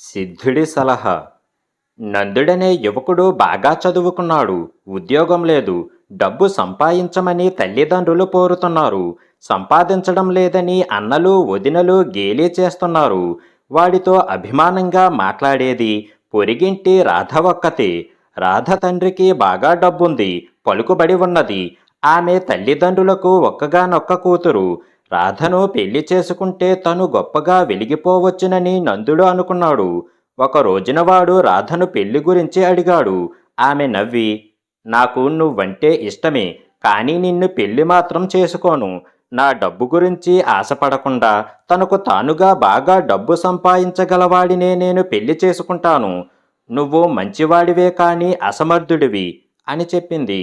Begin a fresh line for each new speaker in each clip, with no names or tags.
సిద్ధుడి సలహా. నందుడనే యువకుడు బాగా చదువుకున్నాడు ఉద్యోగం లేదు డబ్బు సంపాదించమని తల్లిదండ్రులు కోరుతున్నారు సంపాదించడం లేదని అన్నలు వదినలు గేలీ చేస్తున్నారు. వాడితో అభిమానంగా మాట్లాడేది పొరిగింటి రాధ ఒక్కతే రాధ తండ్రికి బాగా డబ్బుంది పలుకుబడి ఉన్నది. ఆమె తల్లిదండ్రులకు ఒక్కగానొక్క కూతురు. రాధను పెళ్ళి చేసుకుంటే తను గొప్పగా వెలిగిపోవచ్చునని నందుడు అనుకున్నాడు. ఒక రోజున వాడు రాధను పెళ్ళి గురించి అడిగాడు. ఆమె నవ్వి నాకు నువ్వంటే ఇష్టమే కానీ నిన్ను పెళ్ళి మాత్రం చేసుకోను. నా డబ్బు గురించి ఆశపడకుండా తనకు తానుగా బాగా డబ్బు సంపాదించగలవాడినే నేను పెళ్ళి చేసుకుంటాను. నువ్వు మంచివాడివే కానీ అసమర్థుడివి అని చెప్పింది.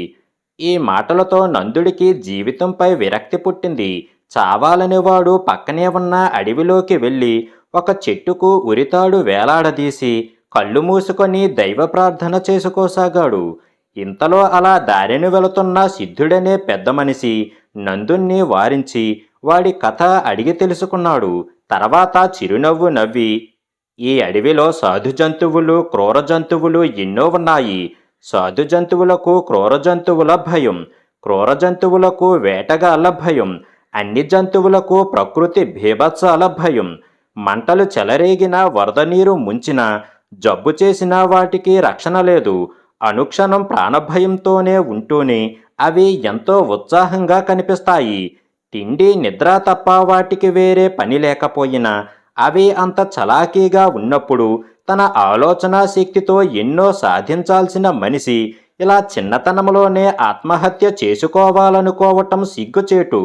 ఈ మాటలతో నందుడికి జీవితంపై విరక్తి పుట్టింది. చావాలని వాడు పక్కనే ఉన్న అడవిలోకి వెళ్ళి ఒక చెట్టుకు ఉరితాడు వేలాడదీసి కళ్ళు మూసుకొని దైవ ప్రార్థన చేసుకోసాగాడు. ఇంతలో అలా దారిని వెళుతున్న సిద్ధుడనే పెద్ద మనిషి నందుణ్ణి వారించి వాడి కథ అడిగి తెలుసుకున్నాడు. తర్వాత చిరునవ్వు నవ్వి ఈ అడవిలో సాధు జంతువులు క్రూర జంతువులు ఎన్నో ఉన్నాయి. సాధు జంతువులకు క్రూర జంతువుల భయం క్రూర జంతువులకు వేటగాళ్ళ భయం అన్ని జంతువులకు ప్రకృతి భీభత్సాల భయం. మంటలు చెలరేగిన వరద నీరు ముంచిన జబ్బు చేసిన వాటికి రక్షణ లేదు. అనుక్షణం ప్రాణభయంతోనే ఉంటూనే అవి ఎంతో ఉత్సాహంగా కనిపిస్తాయి. తిండి నిద్ర తప్ప వాటికి వేరే పని లేకపోయినా అవి అంత చలాకీగా ఉన్నప్పుడు తన ఆలోచనా శక్తితో ఎన్నో సాధించాల్సిన మనిషి ఇలా చిన్నతనంలోనే ఆత్మహత్య చేసుకోవాలనుకోవటం సిగ్గుచేటు.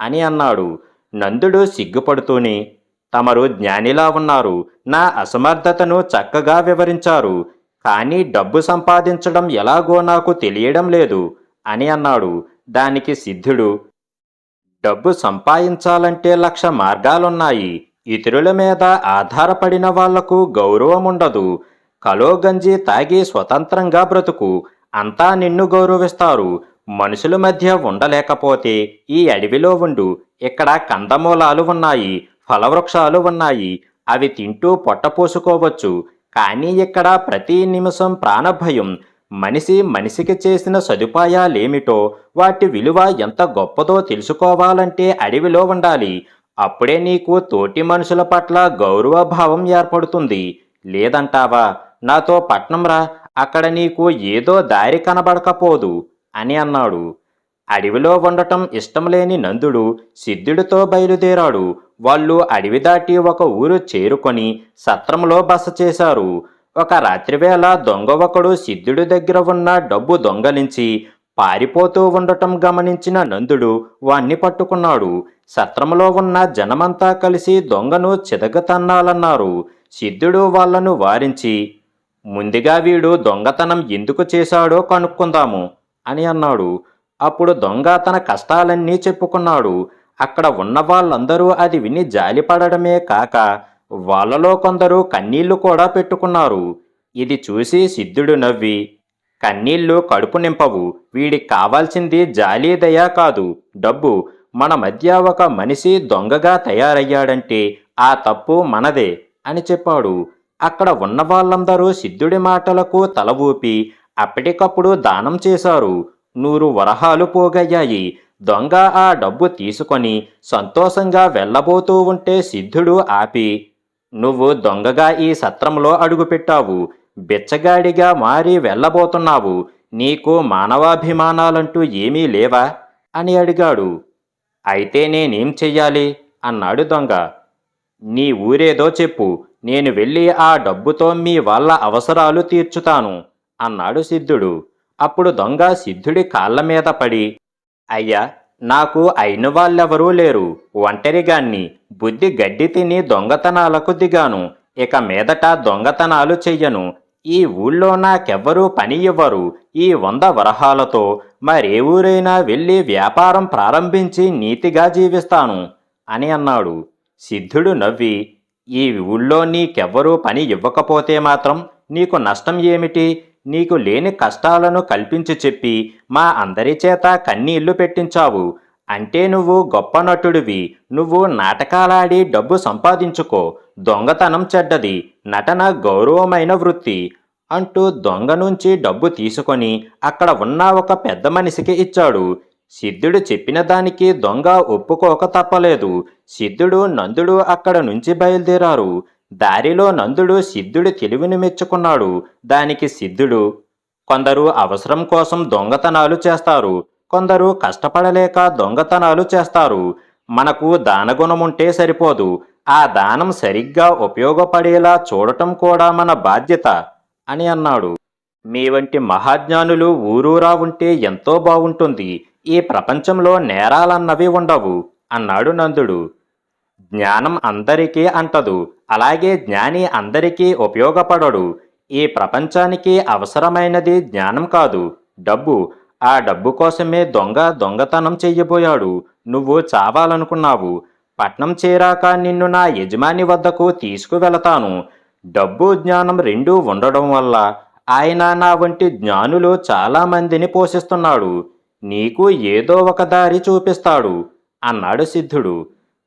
అని అన్నాడు. నందుడు సిగ్గుపడుతూనే తమరు జ్ఞానిలా ఉన్నారు. నా అసమర్థతను చక్కగా వివరించారు. కానీ డబ్బు సంపాదించడం ఎలాగో నాకు తెలియడం లేదు అని అన్నాడు. దానికి సిద్ధుడు డబ్బు సంపాదించాలంటే లక్ష మార్గాలున్నాయి. ఇతరుల మీద ఆధారపడిన వాళ్ళకు గౌరవం ఉండదు. కలో గంజి తాగి స్వతంత్రంగా బ్రతుకు. అంతా నిన్ను గౌరవిస్తారు. మనుషుల మధ్య ఉండలేకపోతే ఈ అడవిలో ఉండు. ఇక్కడ కందమూలాలు ఉన్నాయి ఫలవృక్షాలు ఉన్నాయి. అవి తింటూ పొట్టపోసుకోవచ్చు కానీ ఇక్కడ ప్రతి నిమిషం ప్రాణభయం. మనిషి మనిషికి చేసిన సదుపాయాలేమిటో వాటి విలువ ఎంత గొప్పదో తెలుసుకోవాలంటే అడవిలో ఉండాలి. అప్పుడే నీకు తోటి మనుషుల పట్ల గౌరవభావం ఏర్పడుతుంది. లేదంటావా? నాతో పట్నంరా అక్కడ నీకు ఏదో దారి కనబడకపోదు. అని అన్నాడు. అడవిలో ఉండటం ఇష్టం లేని నందుడు సిద్ధుడితో బయలుదేరాడు. వాళ్ళు అడవి దాటి ఒక ఊరు చేరుకొని సత్రంలో బస చేశారు. ఒక రాత్రివేళ దొంగ ఒకడు సిద్ధుడి దగ్గర ఉన్న డబ్బు దొంగలించి పారిపోతూ ఉండటం గమనించిన నందుడు వాణ్ణి పట్టుకున్నాడు. సత్రంలో ఉన్న జనమంతా కలిసి దొంగను చితగతన్నాలన్నారు సిద్ధుడు వాళ్ళను వారించి ముందుగా వీడు దొంగతనం ఎందుకు చేశాడో కనుక్కుందాము. అని అన్నాడు. అప్పుడు దొంగ తన కష్టాలన్నీ చెప్పుకున్నాడు. అక్కడ ఉన్న వాళ్ళందరూ అది విని జాలిపడడమే కాక వాళ్ళలో కొందరు కన్నీళ్ళు కూడా పెట్టుకున్నారు. ఇది చూసి సిద్ధుడు నవ్వి కన్నీళ్ళు కడుపు నింపవు. వీడికి కావాల్సింది జాలి దయ కాదు. డబ్బు. మన మధ్య ఒక మనిషి దొంగగా తయారయ్యాడంటే ఆ తప్పు మనదే అని చెప్పాడు. అక్కడ ఉన్న వాళ్ళందరూ సిద్ధుడి మాటలకు తల ఊపి అప్పటికప్పుడు దానం చేశారు. నూరు వరహాలు పోగయ్యాయి. దొంగ ఆ డబ్బు తీసుకొని సంతోషంగా వెళ్ళబోతూ ఉంటే సిద్ధుడు ఆపి నువ్వు దొంగగా ఈ సత్రంలో అడుగుపెట్టావు. బిచ్చగాడిగా మారి వెళ్ళబోతున్నావు. నీకు మానవాభిమానాలంటూ ఏమీ లేవా? అని అడిగాడు. అయితే నేనేం చెయ్యాలి? అన్నాడు దొంగ. నీ ఊరేదో చెప్పు. నేను వెళ్ళి ఆ డబ్బుతో మీ వాళ్ళ అవసరాలు తీర్చుతాను. అన్నాడు సిద్ధుడు. అప్పుడు దొంగ సిద్ధుడి కాళ్ళ మీద పడి అయ్యా నాకు అయిన వాళ్ళెవరూ లేరు. ఒంటరిగాన్ని బుద్ధి గడ్డి తిని దొంగతనాలకు దిగాను. ఇక మీదట దొంగతనాలు చెయ్యను. ఈ ఊళ్ళో నాకెవ్వరూ పని ఇవ్వరు. ఈ వంద వరహాలతో మరే ఊరైనా వెళ్ళి వ్యాపారం ప్రారంభించి నీతిగా జీవిస్తాను అని అన్నాడు. సిద్ధుడు నవ్వి ఈ ఊళ్ళో నీకెవ్వరూ పని ఇవ్వకపోతే మాత్రం నీకు నష్టం ఏమిటి? నీకు లేని కష్టాలను కల్పించి చెప్పి మా అందరి చేత కన్నీళ్ళు పెట్టించావు. అంటే నువ్వు గొప్ప నటుడివి. నువ్వు నాటకాలాడి డబ్బు సంపాదించుకో. దొంగతనం చెడ్డది. నటన గౌరవమైన వృత్తి అంటూ దొంగ నుంచి డబ్బు తీసుకొని అక్కడ ఉన్న ఒక పెద్ద మనిషికి ఇచ్చాడు. సిద్ధుడు చెప్పిన దానికి దొంగ ఒప్పుకోక తప్పలేదు. సిద్ధుడు నందుడు అక్కడ నుంచి బయలుదేరారు. దారిలో నందుడు సిద్ధుడి తెలివిని మెచ్చుకున్నాడు. దానికి సిద్ధుడు కొందరు అవసరం కోసం దొంగతనాలు చేస్తారు. కొందరు కష్టపడలేక దొంగతనాలు చేస్తారు. మనకు దానగుణముంటే సరిపోదు. ఆ దానం సరిగ్గా ఉపయోగపడేలా చూడటం కూడా మన బాధ్యత అని అన్నాడు. మీ వంటి మహాజ్ఞానులు ఊరూరా ఉంటే ఎంతో బాగుంటుంది ఈ ప్రపంచంలో నేరాలన్నవి ఉండవు అన్నాడు నందుడు. జ్ఞానం అందరికీ అంటదు అలాగే జ్ఞాని అందరికీ ఉపయోగపడడు. ఈ ప్రపంచానికి అవసరమైనది జ్ఞానం కాదు డబ్బు. ఆ డబ్బు కోసమే దొంగ దొంగతనం చెయ్యబోయాడు నువ్వు చావాలనుకున్నావు. పట్నం చేరాక నిన్ను నా యజమాని వద్దకు తీసుకువెళతాను. డబ్బు జ్ఞానం రెండూ ఉండడం వల్ల ఆయన నా వంటి జ్ఞానులు చాలా మందిని పోషిస్తున్నాడు. నీకు ఏదో ఒక దారి చూపిస్తాడు అన్నాడు సిద్ధుడు.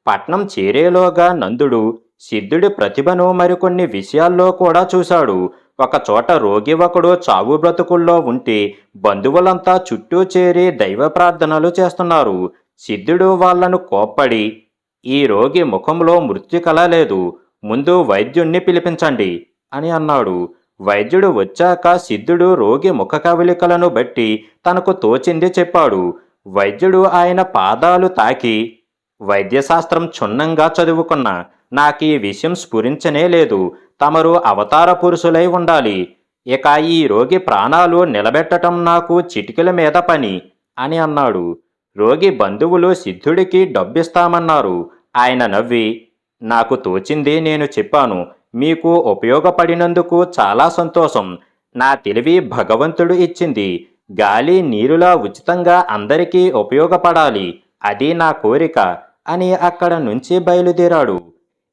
పట్నం చేరేలోగా నందుడు సిద్ధుడి ప్రతిభను మరికొన్ని విషయాల్లో కూడా చూశాడు. ఒకచోట రోగి ఒకడు చావు బ్రతుకుల్లో ఉంటే బంధువులంతా చుట్టూ చేరి దైవ ప్రార్థనలు చేస్తున్నారు. సిద్ధుడు వాళ్ళను కోప్పడి ఈ రోగి ముఖంలో మృత్యుకల లేదు ముందు వైద్యుణ్ణి పిలిపించండి అని అన్నాడు. వైద్యుడు వచ్చాక సిద్ధుడు రోగి ముఖ కవలికలను బట్టి తనకు తోచింది చెప్పాడు. వైద్యుడు ఆయన పాదాలు తాకి వైద్యశాస్త్రం క్షుణ్ణంగా చదువుకున్న నాకు ఈ విషయం స్ఫురించనే లేదు. తమరు అవతార పురుషులై ఉండాలి. ఇక ఈ రోగి ప్రాణాలు నిలబెట్టటం నాకు చిటికల మీద పని అని అన్నాడు. రోగి బంధువులు సిద్ధుడికి డబ్బిస్తామన్నారు. ఆయన నవ్వి నాకు తోచింది నేను చెప్పాను. మీకు ఉపయోగపడినందుకు చాలా సంతోషం. నా తెలివి భగవంతుడు ఇచ్చింది. గాలి నీరులా ఉచితంగా అందరికీ ఉపయోగపడాలి. అది నా కోరిక. అని అక్కడ నుంచి బయలుదేరాడు.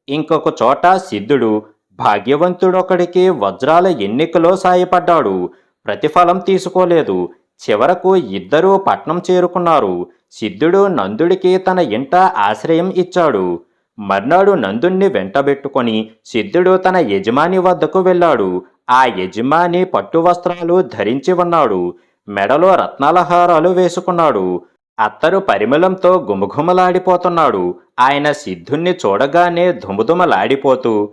ఇంకొక చోట సిద్ధుడు భాగ్యవంతుడొకడికి వజ్రాల ఎన్నికలో సాయపడ్డాడు. ప్రతిఫలం తీసుకోలేదు. చివరకు ఇద్దరూ పట్నం చేరుకున్నారు. సిద్ధుడు నందుడికి తన ఇంట ఆశ్రయం ఇచ్చాడు. మర్నాడు నందుణ్ణి వెంటబెట్టుకొని సిద్ధుడు తన యజమాని వద్దకు వెళ్ళాడు. ఆ యజమాని పట్టు వస్త్రాలు ధరించి ఉన్నాడు. మెడలో రత్నాలహారాలు వేసుకున్నాడు. అత్తరు పరిమళంతో గుమఘుమలాడిపోతున్నాడు. ఆయన సిద్ధుణ్ణి చూడగానే ధుమధుమలాడిపోతూ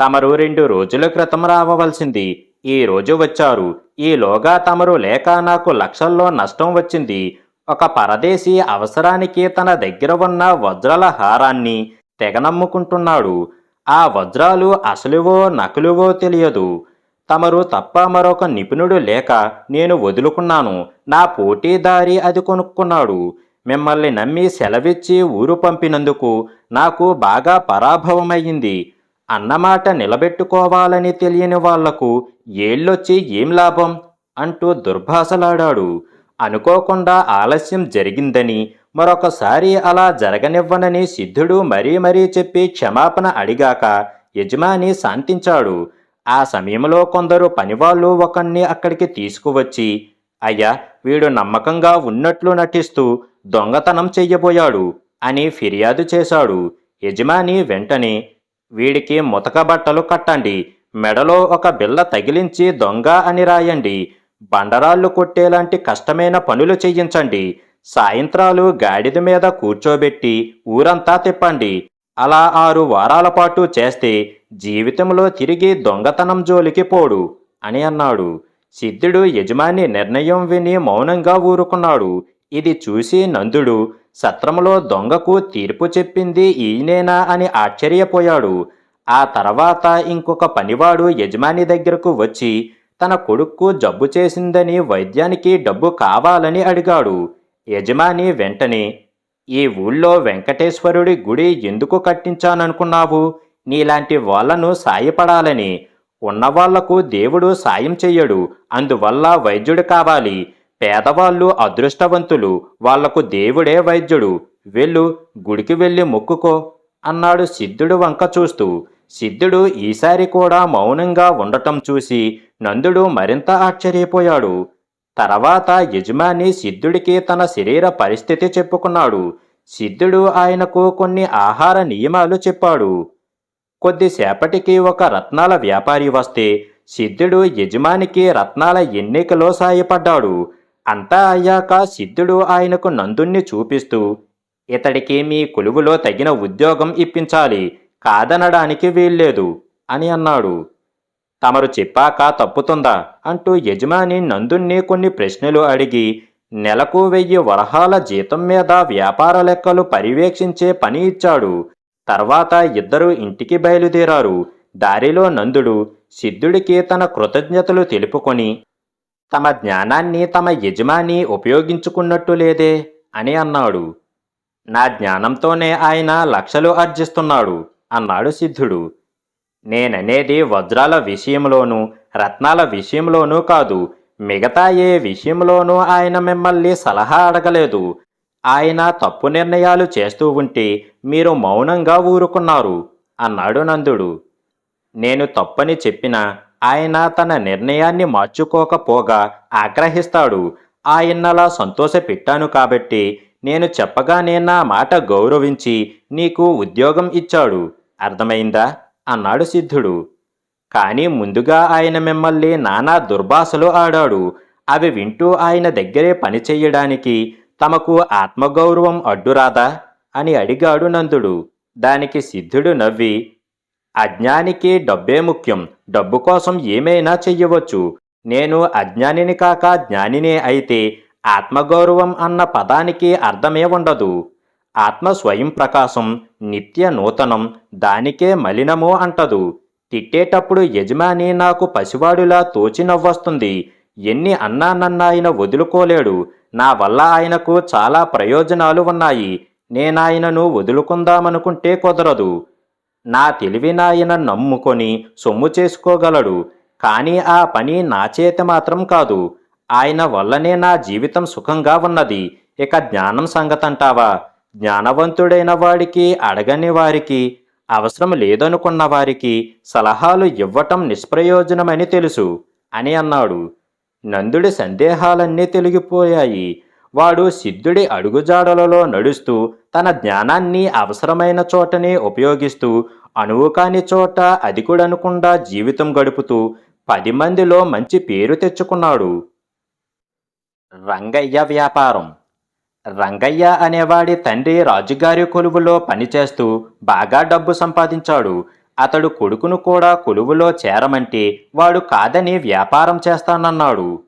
తమరు రెండు రోజుల క్రితం రావవలసింది. ఈ రోజు వచ్చారు. ఈలోగా తమరు లేక నాకు లక్షల్లో నష్టం వచ్చింది. ఒక పరదేశీ అవసరానికి తన దగ్గర ఉన్న వజ్రాల హారాన్ని తెగనమ్ముకుంటున్నాడు ఆ వజ్రాలు అసలువో నకులువో తెలియదు. తమరు తప్ప మరొక నిపుణుడు లేక నేను వదులుకున్నాను. నా పోటీదారి అది కొనుక్కున్నాడు. మిమ్మల్ని నమ్మి సెలవిచ్చి ఊరు పంపినందుకు నాకు బాగా పరాభవమయ్యింది. అన్నమాట నిలబెట్టుకోవాలని తెలియని వాళ్ళకు ఏళ్ళొచ్చి ఏం లాభం? అంటూ దుర్భాషలాడాడు అనుకోకుండా ఆలస్యం జరిగిందని మరొకసారి అలా జరగనివ్వనని సిద్ధుడు మరీ మరీ చెప్పి క్షమాపణ అడిగాక యజమాని శాంతించాడు. ఆ సమయంలో కొందరు పనివాళ్ళు ఒకరిని అక్కడికి తీసుకువచ్చి అయ్యా వీడు నమ్మకంగా ఉన్నట్లు నటిస్తూ దొంగతనం చెయ్యబోయాడు అని ఫిర్యాదు చేశాడు. యజమాని వెంటనే వీడికి ముతక బట్టలు కట్టండి మెడలో ఒక బిల్ల తగిలించి దొంగ అని రాయండి బండరాళ్ళు కొట్టేలాంటి కష్టమైన పనులు చెయ్యించండి సాయంత్రాలు గాడిద మీద కూర్చోబెట్టి ఊరంతా తిప్పండి అలా ఆరు వారాల పాటు చేస్తే జీవితంలో తిరిగి దొంగతనం జోలికి పోడు అని అన్నాడు. సిద్ధుడు యజమాని నిర్ణయం విని మౌనంగా ఊరుకున్నాడు. ఇది చూసి నందుడు సత్రములో దొంగకు తీర్పు చెప్పింది ఈయనేనా అని ఆశ్చర్యపోయాడు. ఆ తర్వాత ఇంకొక పనివాడు యజమాని దగ్గరకు వచ్చి తన కొడుక్కు జబ్బు చేసిందని వైద్యానికి డబ్బు కావాలని అడిగాడు. యజమాని వెంటనే ఈ ఊళ్ళో వెంకటేశ్వరుడి గుడి ఎందుకు కట్టించాననుకున్నావు? నీలాంటి వాళ్ళను సాయపడాలని ఉన్నవాళ్ళకు దేవుడు సాయం చెయ్యడు. అందువల్ల వైద్యుడు కావాలి. పేదవాళ్ళు అదృష్టవంతులు. వాళ్ళకు దేవుడే వైద్యుడు. వెళ్ళు గుడికి వెళ్ళి మొక్కుకో అన్నాడు సిద్ధుడు వంక చూస్తూ. సిద్ధుడు ఈసారి కూడా మౌనంగా ఉండటం చూసి నందుడు మరింత ఆశ్చర్యపోయాడు. తర్వాత యజమాని సిద్ధుడికి తన శరీర పరిస్థితి చెప్పుకున్నాడు. సిద్ధుడు ఆయనకు కొన్ని ఆహార నియమాలు చెప్పాడు. కొద్దిసేపటికి ఒక రత్నాల వ్యాపారి వస్తే సిద్ధుడు యజమానికి రత్నాల ఎన్నికలో సాయపడ్డాడు. అంతా అయ్యాక సిద్ధుడు ఆయనకు నందుణ్ణి చూపిస్తూ ఇతడికి మీ కొలువులో తగిన ఉద్యోగం ఇప్పించాలి కాదనడానికి వీల్లేదు అని అన్నాడు. తమరు చెప్పాక తప్పుతుందా? అంటూ యజమాని నందుణ్ణి కొన్ని ప్రశ్నలు అడిగి నెలకు వెయ్యి వరహాల జీతం మీద వ్యాపార లెక్కలు పర్యవేక్షించే పని ఇచ్చాడు. తర్వాత ఇద్దరు ఇంటికి బయలుదేరారు. దారిలో నందుడు సిద్ధుడికి తన కృతజ్ఞతలు తెలుపుకొని తమ జ్ఞానాన్ని తమ యజమాని ఉపయోగించుకున్నట్టు లేదే అని అన్నాడు. నా జ్ఞానంతోనే ఆయన లక్షలు ఆర్జిస్తున్నాడు అన్నాడు సిద్ధుడు. నేననేది వజ్రాల విషయంలోనూ రత్నాల విషయంలోనూ కాదు మిగతా ఏ విషయంలోనూ ఆయన మిమ్మల్ని సలహా అడగలేదు. ఆయన తప్పు నిర్ణయాలు చేస్తూ ఉంటే మీరు మౌనంగా ఊరుకున్నారు అన్నాడు నందుడు. నేను తప్పని చెప్పినా ఆయన తన నిర్ణయాన్ని మార్చుకోకపోగా ఆగ్రహిస్తాడు. ఆయన్నలా సంతోషపెట్టాను కాబట్టి నేను చెప్పగానే నా మాట గౌరవించి నీకు ఉద్యోగం ఇచ్చాడు. అర్థమైందా? అన్నాడు సిద్ధుడు. కానీ ముందుగా ఆయన మిమ్మల్ని నానా దుర్భాషలు ఆడాడు. అవి వింటూ ఆయన దగ్గరే పని తమకు ఆత్మగౌరవం అడ్డురాదా? అని అడిగాడు నందుడు. దానికి సిద్ధుడు నవ్వి అజ్ఞానికి డబ్బే ముఖ్యం. డబ్బు కోసం ఏమైనా చెయ్యవచ్చు. నేను అజ్ఞానిని కాక జ్ఞానినే అయితే ఆత్మగౌరవం అన్న పదానికి అర్థమే ఉండదు. ఆత్మ స్వయం ప్రకాశం నిత్య నూతనం దానికే మలినము అంటదు. తిట్టేటప్పుడు యజమాని నాకు పసివాడులా తోచి నవ్వొస్తుంది ఎన్ని అన్నానన్నాయన వదులుకోలేడు. నా వల్ల ఆయనకు చాలా ప్రయోజనాలు ఉన్నాయి. నేనాయనను వదులుకుందామనుకుంటే కుదరదు. నా తెలివినాయన నమ్ముకొని సొమ్ము చేసుకోగలడు. కానీ ఆ పని నా చేత మాత్రం కాదు. ఆయన వల్లనే నా జీవితం సుఖంగా ఉన్నది. ఇక జ్ఞానం సంగతంటావా? జ్ఞానవంతుడైన వాడికి అడగని వారికి అవసరం లేదనుకున్న వారికి సలహాలు ఇవ్వటం నిష్ప్రయోజనమని తెలుసు అని అన్నాడు. నందుడి సందేహాలన్నీ తొలగిపోయాయి. వాడు సిద్ధుడి అడుగుజాడలలో నడుస్తూ తన జ్ఞానాన్ని అవసరమైన చోటనే ఉపయోగిస్తూ అనువు కాని చోట అధికుడనకుండా జీవితం గడుపుతూ పది మందిలో మంచి పేరు తెచ్చుకున్నాడు. రంగయ్య వ్యాపారం. రంగయ్య అనేవాడి తండ్రి రాజుగారి కొలువులో పనిచేస్తూ బాగా డబ్బు సంపాదించాడు. అతడు కొడుకును కూడా కొలువులో చేరమంటే వాడు కాదని వ్యాపారం చేస్తానన్నాడు.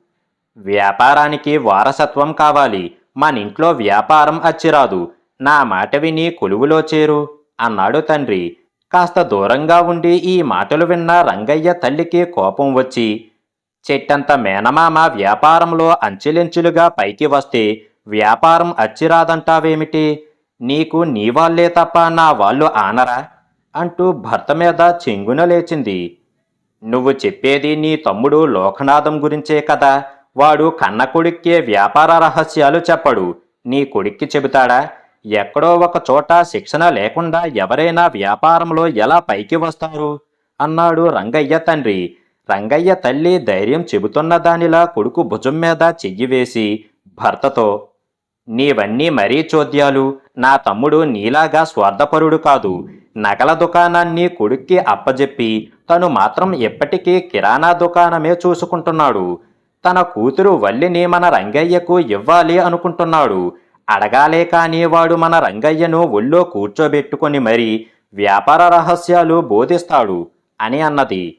వ్యాపారానికి వారసత్వం కావాలి. మన ఇంట్లో వ్యాపారం అచ్చిరాదు. నా మాట విని కొలువులో చేరు అన్నాడు తండ్రి. కాస్త దూరంగా ఉండి ఈ మాటలు విన్న రంగయ్య తల్లికి కోపం వచ్చి చెట్టంత మేనమామ వ్యాపారంలో అంచెలెంచులుగా పైకి వస్తే వ్యాపారం అచ్చిరాదంటావేమిటి? నీకు నీ వాళ్ళే తప్ప నా వాళ్ళు ఆనరా? అంటూ భర్త మీద చెంగున లేచింది. నువ్వు చెప్పేది నీ తమ్ముడు లోకనాథం గురించే కదా. వాడు కన్న కొడుక్కే వ్యాపార రహస్యాలు చెప్పడు. నీ కొడుక్కి చెబుతాడా? ఎక్కడో ఒక చోట శిక్షణ లేకుండా ఎవరైనా వ్యాపారంలో ఎలా పైకి వస్తారు? అన్నాడు రంగయ్య తండ్రి. రంగయ్య తల్లి ధైర్యం చెబుతున్న దానిలా కొడుకు భుజం మీద చెయ్యి వేసి భర్తతో నీవన్నీ మరీ చోద్యాలు. నా తమ్ముడు నీలాగా స్వార్థపరుడు కాదు. నగల దుకాణాన్ని కొడుక్కి అప్పజెప్పి తను మాత్రం ఎప్పటికీ కిరాణా దుకాణమే చూసుకుంటున్నాడు. తన కూతురు వల్లిని మన రంగయ్యకు ఇవ్వాలి అనుకుంటున్నాడు. అడగాలే కానీ వాడు మన రంగయ్యను ఒళ్ళో కూర్చోబెట్టుకొని మరీ వ్యాపార రహస్యాలు బోధిస్తాడు అని అన్నది.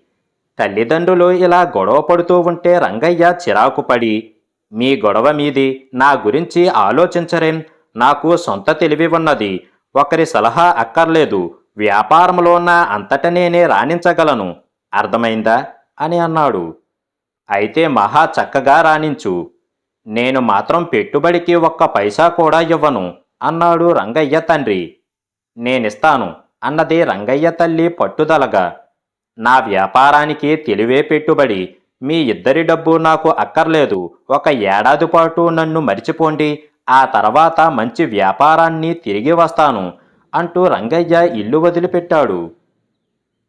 తల్లిదండ్రులు ఇలా గొడవ పడుతూ ఉంటే రంగయ్య చిరాకు పడి మీ గొడవ మీది నా గురించి ఆలోచించరేం? నాకు సొంత తెలివి ఉన్నది. ఒకరి సలహా అక్కర్లేదు. వ్యాపారంలో అంతట నేనే రాణించగలను. అర్థమైందా? అని అన్నాడు. అయితే మహా చక్కగా రాణించు. నేను మాత్రం పెట్టుబడికి ఒక్క పైసా కూడా ఇవ్వను అన్నాడు రంగయ్య తండ్రి. నేనిస్తాను అన్నది రంగయ్య తల్లి పట్టుదలగా. నా వ్యాపారానికి తెలివే పెట్టుబడి మీ ఇద్దరి డబ్బు నాకు అక్కర్లేదు ఒక ఏడాది పాటు నన్ను మరిచిపోండి ఆ తర్వాత మంచి వ్యాపారాన్ని తిరిగి వస్తాను అంటూ రంగయ్య ఇల్లు వదిలిపెట్టాడు.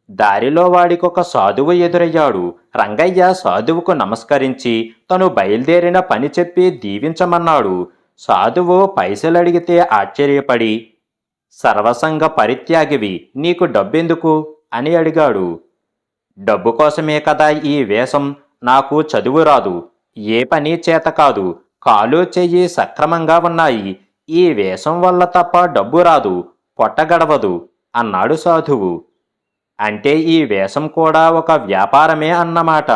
దారిలో వాడికొక సాధువు ఎదురయ్యాడు. రంగయ్య సాధువుకు నమస్కరించి తను బయలుదేరిన పని చెప్పి దీవించమన్నాడు. సాధువు పైసలడిగితే ఆశ్చర్యపడి సర్వసంగ పరిత్యాగివి నీకు డబ్బెందుకు? అని అడిగాడు. డబ్బు కోసమే కదా ఈ వేషం నాకు చదువు రాదు ఏ పని చేత కాదు కాలు చెయ్యి సక్రమంగా ఉన్నాయి ఈ వేషం వల్ల తప్ప డబ్బు రాదు పొట్టగడవదు అన్నాడు సాధువు. అంటే ఈ వేషం కూడా ఒక వ్యాపారమే అన్నమాట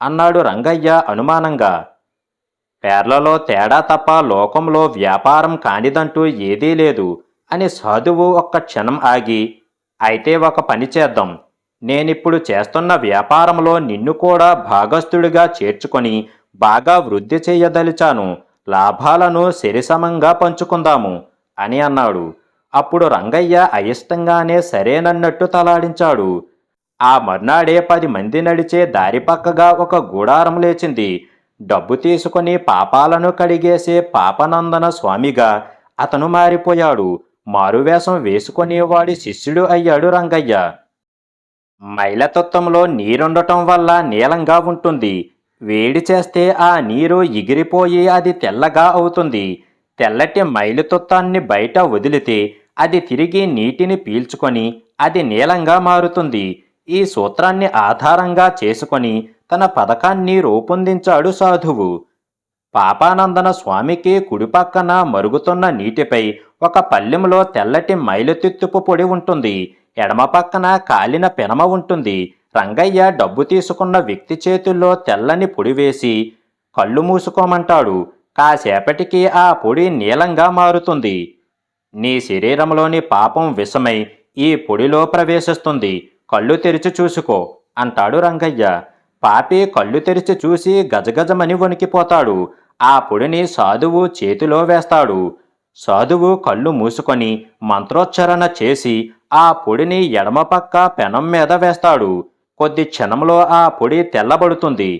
అన్నాడు రంగయ్య అనుమానంగా. పేర్లలో తేడా తప్ప లోకంలో వ్యాపారం కానిదంటూ ఏదీ లేదు అని సాధువు ఒక్క క్షణం ఆగి అయితే ఒక పని చేద్దాం. నేనిప్పుడు చేస్తున్న వ్యాపారంలో నిన్ను కూడా భాగస్థుడిగా చేర్చుకొని బాగా వృద్ధి చేయదలిచాను. లాభాలను సరిసమంగా పంచుకుందాము అని అన్నాడు. అప్పుడు రంగయ్య అయిష్టంగానే సరేనన్నట్టు తలాడించాడు. ఆ మర్నాడే పది మంది నడిచే దారి పక్కగా ఒక గూడారం లేచింది. డబ్బు తీసుకొని పాపాలను కడిగేసే పాపనందన స్వామిగా అతను మారిపోయాడు. మారువేషం వేసుకొని వాడి శిష్యుడు అయ్యాడు రంగయ్య. మైలతత్వంలో నీరుండటం వల్ల నీలంగా ఉంటుంది. వేడి చేస్తే ఆ నీరు ఎగిరిపోయి అది తెల్లగా అవుతుంది. తెల్లటి మైలుతత్వాన్ని బయట వదిలితే అది తిరిగి నీటిని పీల్చుకొని అది నీలంగా మారుతుంది. ఈ సూత్రాన్ని ఆధారంగా చేసుకొని తన పథకాన్ని రూపొందించాడు సాధువు. పాపానందన స్వామికి కుడిపక్కన మరుగుతున్న నీటిపై ఒక పల్లెంలో తెల్లటి మైలుతిత్తుపు పొడి ఉంటుంది. ఎడమ పక్కన కాలిన పెనమ ఉంటుంది. రంగయ్య డబ్బు తీసుకున్న వ్యక్తి చేతుల్లో తెల్లని పొడి వేసి కళ్ళు మూసుకోమంటాడు. కాసేపటికి ఆ పొడి నీలంగా మారుతుంది. నీ శరీరంలోని పాపం విషమై ఈ పొడిలో ప్రవేశిస్తుంది. కళ్ళు తెరిచి చూసుకో అంటాడు రంగయ్య. పాపి కళ్ళు తెరిచి చూసి గజగజమని వణికిపోతాడు. ఆ పొడిని సాధువు చేతిలో వేస్తాడు. సాధువు కళ్ళు మూసుకొని మంత్రోచ్చరణ చేసి ఆ పొడిని ఎడమ పక్క పెనం మీద వేస్తాడు. కొద్ది క్షణంలో ఆ పొడి తెల్లబడుతుంది.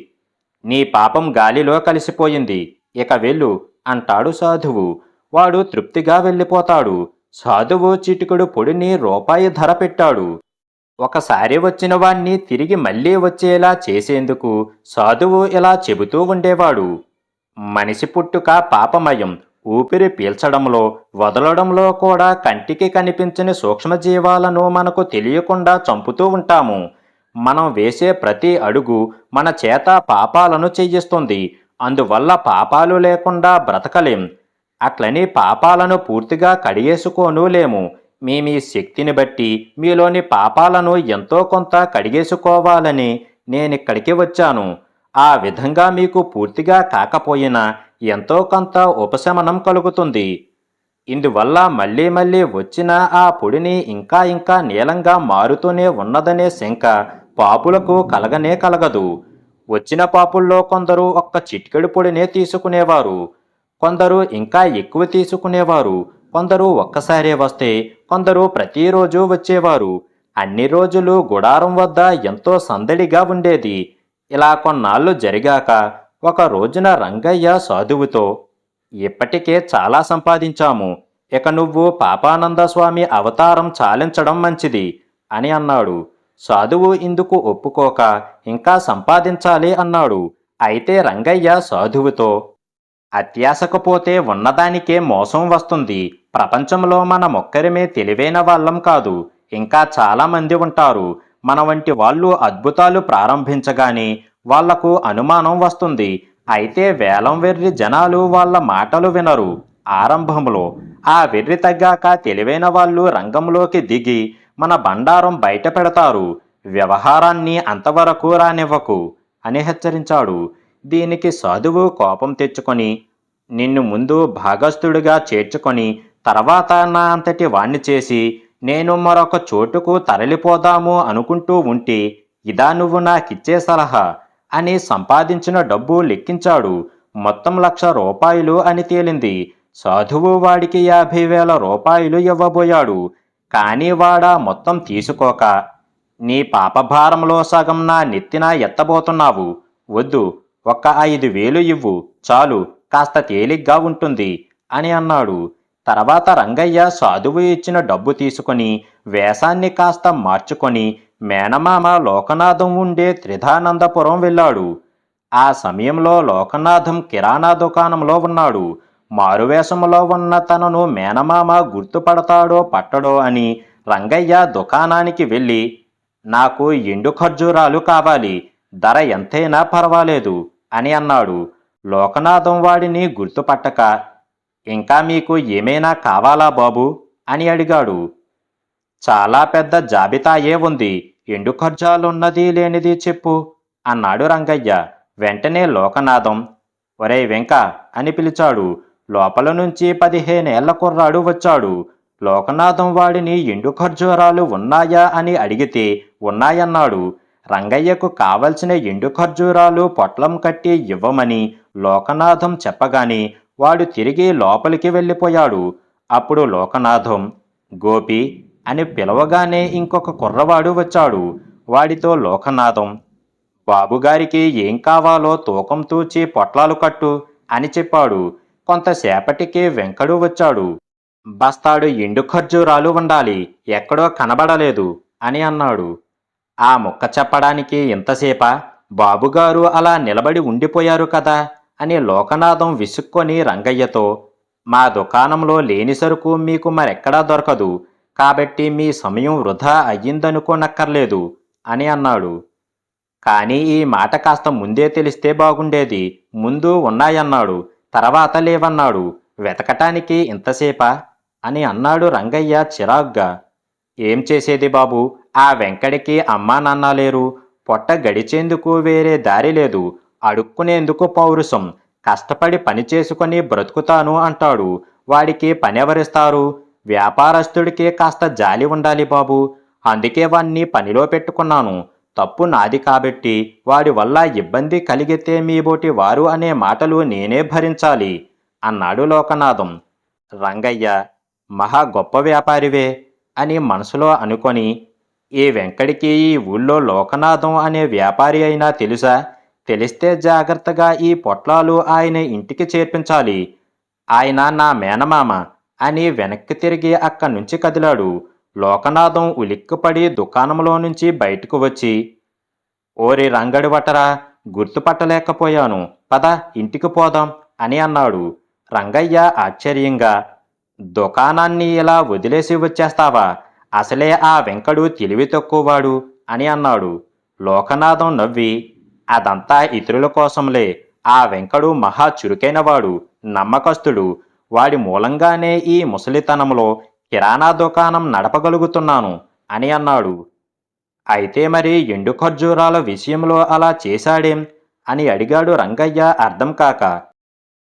నీ పాపం గాలిలో కలిసిపోయింది. ఇక వెళ్ళు అంటాడు సాధువు. వాడు తృప్తిగా వెళ్ళిపోతాడు. సాధువు చిటికుడు పొడిని రూపాయి ధర పెట్టాడు. ఒకసారి వచ్చిన వాణ్ణి తిరిగి మళ్ళీ వచ్చేలా చేసేందుకు సాధువు ఇలా చెబుతూ ఉండేవాడు. మనిషి పుట్టుక పాపమయం. ఊపిరి పీల్చడంలో వదలడంలో కూడా కంటికి కనిపించని సూక్ష్మజీవాలను మనకు తెలియకుండా చంపుతూ ఉంటాము. మనం వేసే ప్రతి అడుగు మన చేత పాపాలను చెయ్యిస్తుంది అందువల్ల పాపాలు లేకుండా బ్రతకలేం. అట్లని పాపాలను పూర్తిగా కడిగేసుకోనులేము. మీ మీ శక్తిని బట్టి మీలోని పాపాలను ఎంతో కొంత కడిగేసుకోవాలని నేనిక్కడికి వచ్చాను. ఆ విధంగా మీకు పూర్తిగా కాకపోయినా ఎంతో కొంత ఉపశమనం కలుగుతుంది. ఇందువల్ల మళ్ళీ మళ్ళీ వచ్చిన ఆ పొడిని ఇంకా ఇంకా నీలంగా మారుతూనే ఉన్నదనే శంక పాపులకు కలగనే కలగదు. వచ్చిన పాపుల్లో కొందరు ఒక్క చిటికెడు పొడినే తీసుకునేవారు. కొందరు ఇంకా ఎక్కువ తీసుకునేవారు. కొందరు ఒక్కసారే వస్తే కొందరు ప్రతిరోజు వచ్చేవారు. అన్ని రోజులు గుడారం వద్ద ఎంతో సందడిగా ఉండేది. ఇలా కొన్నాళ్ళు జరిగాక ఒక రోజున రంగయ్య సాధువుతో ఇప్పటికే చాలా సంపాదించాము. ఇక నువ్వు పాపానంద స్వామి అవతారం చాలించడం మంచిది అని అన్నాడు. సాధువు ఇందుకు ఒప్పుకోక ఇంకా సంపాదించాలి అన్నాడు. అయితే రంగయ్య సాధువుతో అత్యాసకపోతే ఉన్నదానికే మోసం వస్తుంది. ప్రపంచంలో మనమొక్కరిమే తెలివైన వాళ్ళం కాదు. ఇంకా చాలామంది ఉంటారు. మన వంటి వాళ్ళు అద్భుతాలు ప్రారంభించగానే వాళ్ళకు అనుమానం వస్తుంది. అయితే వేలం వెర్రి జనాలు వాళ్ళ మాటలు వినరు. ఆరంభంలో ఆ వెర్రి తగ్గాక తెలివైన వాళ్ళు రంగంలోకి దిగి మన బండారం బయట పెడతారు. వ్యవహారాన్ని అంతవరకు రానివ్వకు. అని హెచ్చరించాడు. దీనికి సాధువు కోపం తెచ్చుకొని నిన్ను ముందు భాగస్థుడిగా చేర్చుకొని తర్వాత నా అంతటి వాణ్ణి చేసి నేను మరొక చోటుకు తరలిపోదాము అనుకుంటూ ఉంటే ఇదా నువ్వు నాకిచ్చే సలహా అని సంపాదించిన డబ్బు లెక్కించాడు. మొత్తం లక్ష రూపాయలు అని తేలింది. సాధువు వాడికి యాభై వేల రూపాయలు ఇవ్వబోయాడు. కానీ వాడా మొత్తం తీసుకోక నీ పాపభారంలో సగం నా నెత్తిన ఎత్తబోతున్నావు. వద్దు ఒక్క ఐదు వేలు ఇవ్వు చాలు కాస్త తేలిగ్గా ఉంటుంది అని అన్నాడు. తర్వాత రంగయ్య సాధువు ఇచ్చిన డబ్బు తీసుకొని వేషాన్ని కాస్త మార్చుకొని మేనమామ లోకనాథం ఉండే త్రిధానందపురం వెళ్ళాడు. ఆ సమయంలో లోకనాథం కిరాణా దుకాణంలో ఉన్నాడు. మారువేషములో ఉన్న తనను మేనమామ గుర్తుపడతాడో పట్టడో అని రంగయ్య దుకాణానికి వెళ్ళి నాకు ఎండు ఖర్జూరాలు కావాలి ధర ఎంతైనా పర్వాలేదు అని అన్నాడు. లోకనాథం వాడిని గుర్తుపట్టక ఇంకా మీకు ఏమైనా కావాలా బాబు అని అడిగాడు. చాలా పెద్ద జాబితాయే ఉంది. ఎండు ఖర్జాలున్నది లేనిది చెప్పు అన్నాడు రంగయ్య. వెంటనే లోకనాథం ఒరే వెంక అని పిలిచాడు. లోపల నుంచి పదిహేనేళ్ళ కుర్రాడు వచ్చాడు. లోకనాథం వాడిని ఎండు ఖర్జూరాలు ఉన్నాయా అని అడిగితే ఉన్నాయన్నాడు. రంగయ్యకు కావలసిన ఎండు ఖర్జూరాలు పొట్లం కట్టి ఇవ్వమని లోకనాథం చెప్పగాని వాడు తిరిగి లోపలికి వెళ్ళిపోయాడు. అప్పుడు లోకనాథం గోపి అని పిలవగానే ఇంకొక కుర్రవాడు వచ్చాడు. వాడితో లోకనాథం బాబుగారికి ఏం కావాలో తూకం తూచి పొట్లాలు కట్టు అని చెప్పాడు. కొంతసేపటికి వెంకడు వచ్చాడు. బస్తాడు ఎండు ఖర్జూరాలు ఉండాలి ఎక్కడో కనబడలేదు అని అన్నాడు. ఆ ముక్క చెప్పడానికి ఇంతసేపా? బాబుగారు అలా నిలబడి ఉండిపోయారు కదా అని లోకనాథం విసుక్కొని రంగయ్యతో మా దుకాణంలో లేని సరుకు మీకు మరెక్కడా దొరకదు కాబట్టి మీ సమయం వృధా అయ్యిందనుకోనక్కర్లేదు అని అన్నాడు. కానీ ఈ మాట కాస్త ముందే తెలిస్తే బాగుండేది ముందు ఉన్నాయన్నాడు తర్వాత లేవన్నాడు వెతకటానికి ఇంతసేపా? అని అన్నాడు రంగయ్య చిరాగ్గా. ఏం చేసేది బాబు? ఆ వెంకడికి అమ్మా నాన్న లేరు. పొట్ట గడిచేందుకు వేరే దారి లేదు. అడుక్కునేందుకు పౌరుషం. కష్టపడి పని చేసుకొని బ్రతుకుతాను అంటాడు. వాడికి పనెవరిస్తారు? వ్యాపారస్తుడికి కాస్త జాలి ఉండాలి బాబు. అందుకే వాణ్ణి పనిలో పెట్టుకున్నాను. తప్పు నాది కాబట్టి వాడి వల్ల ఇబ్బంది కలిగితే మీబోటి వారు అనే మాటలు నేనే భరించాలి అన్నాడు లోకనాథం. రంగయ్య మహా గొప్ప వ్యాపారివే అని మనసులో అనుకొని ఈ వెంకడికి ఈ ఊళ్ళో లోకనాథం అనే వ్యాపారి అయినా తెలుసా? తెలిస్తే జాగ్రత్తగా ఈ పొట్లాలు ఆయన ఇంటికి చేర్పించాలి. ఆయన నా మేనమామ అని వెనక్కి తిరిగి అక్కడి నుంచి కదిలాడు. లోకనాథం ఉలిక్కిపడి దుకాణంలో నుంచి బయటకు వచ్చి ఓరి రంగడి వటరా గుర్తుపట్టలేకపోయాను. పద ఇంటికి పోదాం అని అన్నాడు. రంగయ్య ఆశ్చర్యంగా దుకాణాన్ని ఇలా వదిలేసి వచ్చేస్తావా? అసలే ఆ వెంకడు తెలివి తక్కువవాడు అని అన్నాడు. లోకనాథం నవ్వి అదంతా ఇతరుల కోసంలే. ఆ వెంకడు మహా చురుకైనవాడు నమ్మకస్తుడు. వాడి మూలంగానే ఈ ముసలితనంలో కిరాణా దుకాణం నడపగలుగుతున్నాను అని అన్నాడు. అయితే మరి ఎండు ఖర్జూరాల విషయంలో అలా చేశాడేం? అని అడిగాడు రంగయ్య అర్థం కాక.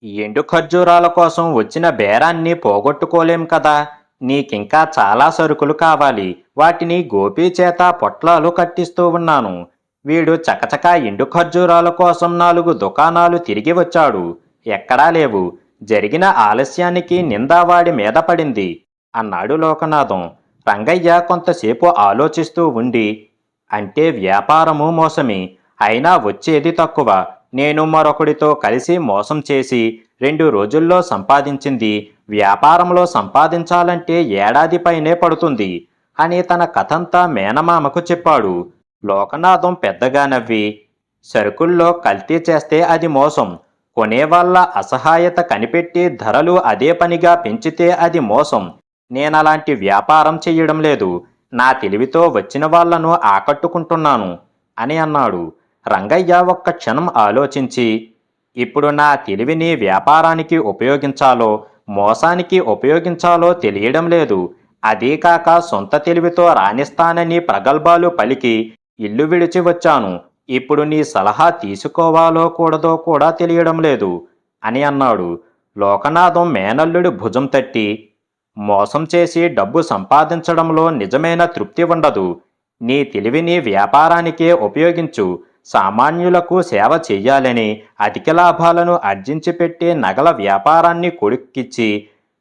ఎండు ఖర్జూరాల కోసం వచ్చిన బేరాన్ని పోగొట్టుకోలేం కదా? నీకింకా చాలా సరుకులు కావాలి. వాటిని గోపీ చేత పొట్లాలు కట్టిస్తూ ఉన్నాను. వీడు చకచకా ఎండు ఖర్జూరాల కోసం నాలుగు దుకాణాలు తిరిగి వచ్చాడు. ఎక్కడా లేవు. జరిగిన ఆలస్యానికి నిందావాడి మీద పడింది. అన్నాడు లోకనాథం. రంగయ్య కొంతసేపు ఆలోచిస్తూ ఉండి అంటే వ్యాపారము మోసమే. అయినా వచ్చేది తక్కువ. నేను మరొకడితో కలిసి మోసం చేసి రెండు రోజుల్లో సంపాదించింది వ్యాపారంలో సంపాదించాలంటే ఏడాది పైనే పడుతుంది అని తన కథంతా మేనమామకు చెప్పాడు. లోకనాథం పెద్దగా నవ్వి సరుకుల్లో కల్తీ చేస్తే అది మోసం. కొనేవాళ్ళ అసహాయత కనిపెట్టి ధరలు అదే పనిగా పెంచితే అది మోసం. నేనలాంటి వ్యాపారం చెయ్యడం లేదు. నా తెలివితో వచ్చిన వాళ్ళను ఆకట్టుకుంటున్నాను అని అన్నాడు. రంగయ్య ఒక్క క్షణం ఆలోచించి ఇప్పుడు నా తెలివిని వ్యాపారానికి ఉపయోగించాలో మోసానికి ఉపయోగించాలో తెలియడం లేదు. అదీ కాక సొంత తెలివితో రాణిస్తానని ప్రగల్భాలు పలికి ఇల్లు విడిచి వచ్చాను. ఇప్పుడు నీ సలహా తీసుకోవాలో కూడదో కూడా తెలియడం లేదు అని అన్నాడు. లోకనాథం మేనల్లుడి భుజం తట్టి మోసం చేసి డబ్బు సంపాదించడంలో నిజమైన తృప్తి ఉండదు. నీ తెలివిని వ్యాపారానికే ఉపయోగించు. సామాన్యులకు సేవ చెయ్యాలని అధిక లాభాలను ఆర్జించి పెట్టే నగల వ్యాపారాన్ని కొడుక్కిచ్చి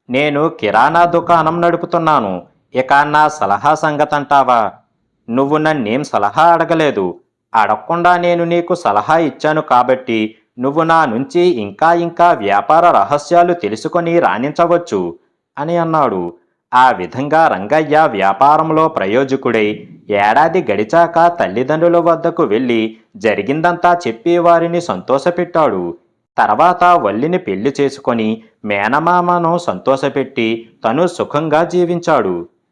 నేను కిరాణా దుకాణం నడుపుతున్నాను. ఇక నా సలహా సంగతంటావా? నువ్వు నన్నేం సలహా అడగలేదు. అడగకుండా నేను నీకు సలహా ఇచ్చాను కాబట్టి నువ్వు నా నుంచి ఇంకా ఇంకా వ్యాపార రహస్యాలు తెలుసుకొని రాణించవచ్చు అని అన్నాడు. ఆ విధంగా రంగయ్య వ్యాపారంలో ప్రయోజకుడై ఏడాది గడిచాక తల్లిదండ్రుల వద్దకు వెళ్ళి జరిగిందంతా చెప్పి వారిని సంతోషపెట్టాడు. తర్వాత వల్లిని పెళ్ళి చేసుకొని మేనమామను సంతోషపెట్టి తను సుఖంగా జీవించాడు.